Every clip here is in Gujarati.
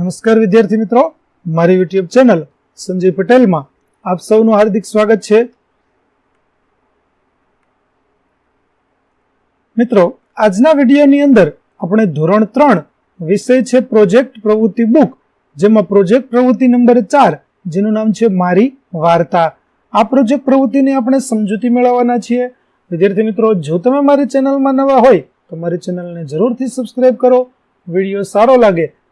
નમસ્કાર વિદ્યાર્થી મિત્રો. મારી યુટ્યુબ ચેનલ સંજય પટેલમાં આપ સૌનું હાર્દિક સ્વાગત છે. મિત્રો, આજના વિડીયોની અંદર આપણે ધોરણ ત્રણ વિષય છે પ્રોજેક્ટ પ્રવૃત્તિ બુક, જેમાં પ્રોજેક્ટ પ્રવૃત્તિ નંબર ચાર, જેનું નામ છે મારી વાર્તા. આ પ્રોજેક્ટ પ્રવૃત્તિની આપણે સમજૂતી મેળવવાના છીએ. વિદ્યાર્થી મિત્રો, જો તમે મારી ચેનલમાં નવા હોય, તો મારી ચેનલને જરૂરથી સબસ્ક્રાઇબ કરો. વીડિયો સારો લાગે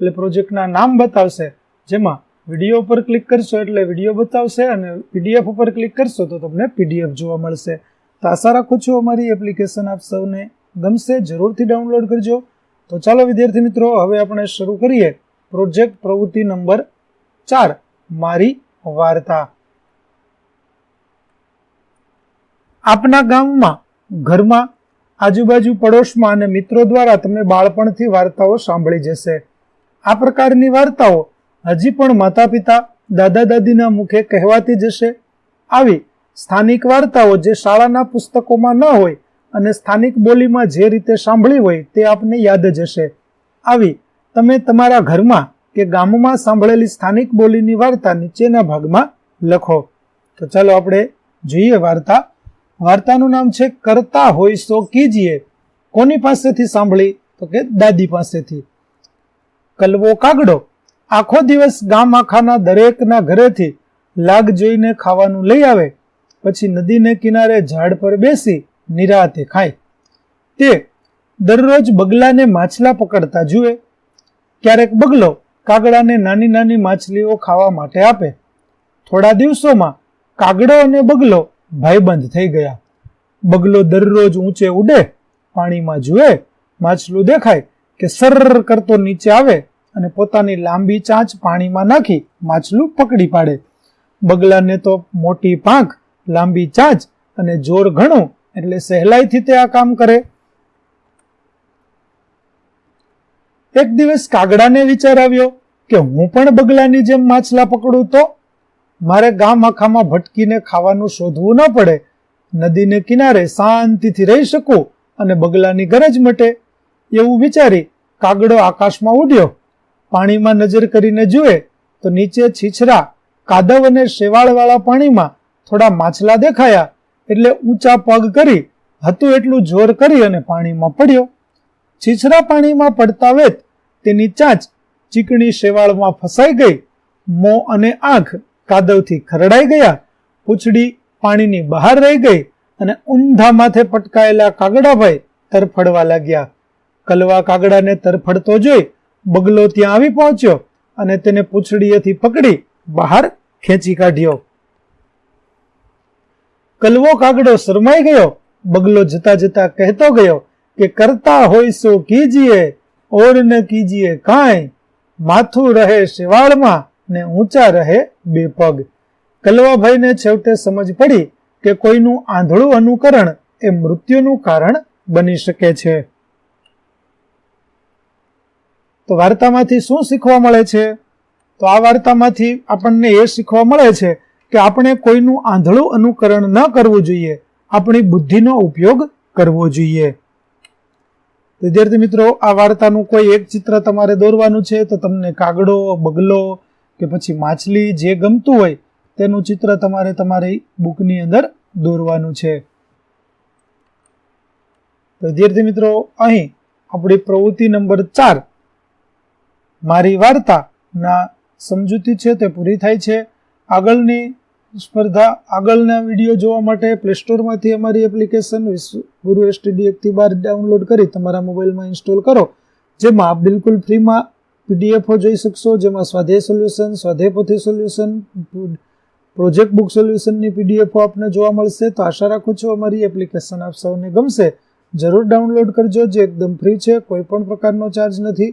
એટલે પ્રોજેક્ટના નામ બતાવશે. જેમાં વીડિયો ઉપર ક્લિક કરશો એટલે વીડિયો બતાવશે અને પીડીએફ ઉપર ક્લિક કરશો તો તમને પીડીએફ જોવા મળશે. તો આશા રાખું છું અમારી એપ્લિકેશન આપ સૌને ગમશે. જરૂરથી ડાઉનલોડ કરજો. તો ચાલો વિદ્યાર્થી મિત્રો, હવે આપણે શરૂ કરીએ પ્રોજેક્ટ પ્રવૃત્તિ નંબર ચાર, મારી વાર્તા. આપના ગામમાં, ઘરમાં, આજુબાજુ પડોશમાં અને મિત્રો દ્વારા તમે બાળપણથી વાર્તાઓ સાંભળી જશે. આ પ્રકારની વાર્તાઓ હજી પણ માતા પિતા દાદા દાદીના મુખે કહેવાતી જશે આવી સ્થાનિક વાર્તાઓ જે શાળાના પુસ્તકોમાં ન હોય અને સ્થાનિક બોલીમાં જે રીતે સાંભળી હોય તે આપને યાદ જ હશે. આવી તમે તમારા ઘરમાં કે ગામમાં સાંભળેલી સ્થાનિક બોલીની વાર્તા નીચેના ભાગમાં લખો. તો ચાલો આપણે જોઈએ વાર્તા. વાર્તાનું નામ છે, કરતા હોય સો કીજીએ. કોની પાસેથી સાંભળી? તો કે, દાદી પાસેથી. કલવો કાગડો. આખો દિવસ ગામ આખાના દરેકના ઘરેથી લાગ જોઈને ખાવાનું લઈ આવે. પછી નદીને કિનારે ઝાડ પર બેસી નિરાતે ખાય. તે દરરોજ બગલાને માછલા પકડતા જુએ. ક્યારેક બગલો કાગડાને નાની નાની માછલીઓ ખાવા માટે આપે. થોડા દિવસોમાં કાગડો અને બગલો ભાઈબંધ થઈ ગયા. બગલો દરરોજ ઊંચે ઉડે, પાણીમાં જુએ. માછલું દેખાય કે સર કરતો નીચે આવે. અને પોતાની લાંબી ચાંચ પાણીમાં નાખી માછલું પકડી પાડે. બગલાને તો મોટી પાંખ, લાંબી ચાંચ અને જોર ઘણું એટલે સહેલાઈથી તે આ કામ કરે. એક દિવસ કાગડાને વિચાર આવ્યો કે હું પણ બગલાની જેમ માછલા પકડું તો? મારે ગામ આખામાં ભટકીને ખાવાનું શોધવું ન પડે. નદીને કિનારે શાંતિથી રહી શકું અને બગલાની ગરજ મટે. એવું વિચારી કાગડો આકાશમાં ઉડ્યો. પાણીમાં નજર કરીને જુએ તો નીચે છીછરા, કાદવ અને શેવાળવાળા પાણીમાં થોડા માછલા દેખાયા એટલે ઊંચા પગ કરી હતું એટલું જોર કરી અને પાણીમાં પડ્યો. છીછરા પાણીમાં પડતા વેત તેની ચાંચ ચીકણી શેવાળમાં ફસાઈ ગઈ. મોં અને આંખ કાદવથી ખરડાઈ ગયા. પૂછડી પાણીની બહાર રહી ગઈ અને ઊંધા માથે પટકાયેલા કાગડાભાઈ તરફડવા લાગ્યા. કલવા કાગડાને તરફડતો જોઈ બગલો ત્યાં આવી પહોંચ્યો અને તેને પૂંછડીએથી પકડી બહાર ખેંચી કાઢ્યો. કલવો કાગડો શરમાઈ ગયો. બગલો જતા જતા કહેતો ગયો કે કરતા સો કીજીએ, ઓર ન કીજીએ કાંઈ. માથું રહે શિવાળમાં ને ઊંચા રહે બે પગ કલવાભાઈને છેવટે સમજ પડી કે કોઈનું આંધળું અનુકરણ એ મૃત્યુનું કારણ બની શકે છે. તો વાર્તામાંથી શું શીખવા મળે છે? તો આ વાર્તામાંથી આપણને એ શીખવા મળે છે કે આપણે કોઈનું આંધળું અનુકરણ ન કરવું જોઈએ. આપણી બુદ્ધિનો ઉપયોગ કરવો જોઈએ. વિદ્યાર્થી મિત્રો, આ વાર્તાનું કોઈ એક ચિત્ર તમારે દોરવાનું છે તો તમને કાગડો, બગલો કે પછી માછલી જે ગમતું હોય તેનું ચિત્ર તમારે તમારી બુકની અંદર દોરવાનું છે. વિદ્યાર્થી મિત્રો, અહીં આપણી પ્રવૃત્તિ નંબર ચાર મારી વાર્તાના સમજૂતી છે તે પૂરી થાય છે. આગળની સ્પર્ધા, આગળના વીડિયો જોવા માટે પ્લે સ્ટોરમાંથી અમારી એપ્લિકેશન ગુરુ એસટીડી એકથી બાર ડાઉનલોડ કરી તમારા મોબાઈલમાં ઇન્સ્ટોલ કરો. જેમાં આપ બિલકુલ ફ્રીમાં પીડીએફો જોઈ શકશો. જેમાં સ્વાધ્યાય સોલ્યુશન સ્વાધ્યાય પોથી સોલ્યુશન પ્રોજેક્ટ બુક સોલ્યુશનની પીડીએફો આપને જોવા મળશે. તો આશા રાખું છું અમારી એપ્લિકેશન આપ સૌને ગમશે. જરૂર ડાઉનલોડ કરજો. જે એકદમ ફ્રી છે, કોઈ પણ પ્રકારનો ચાર્જ નથી.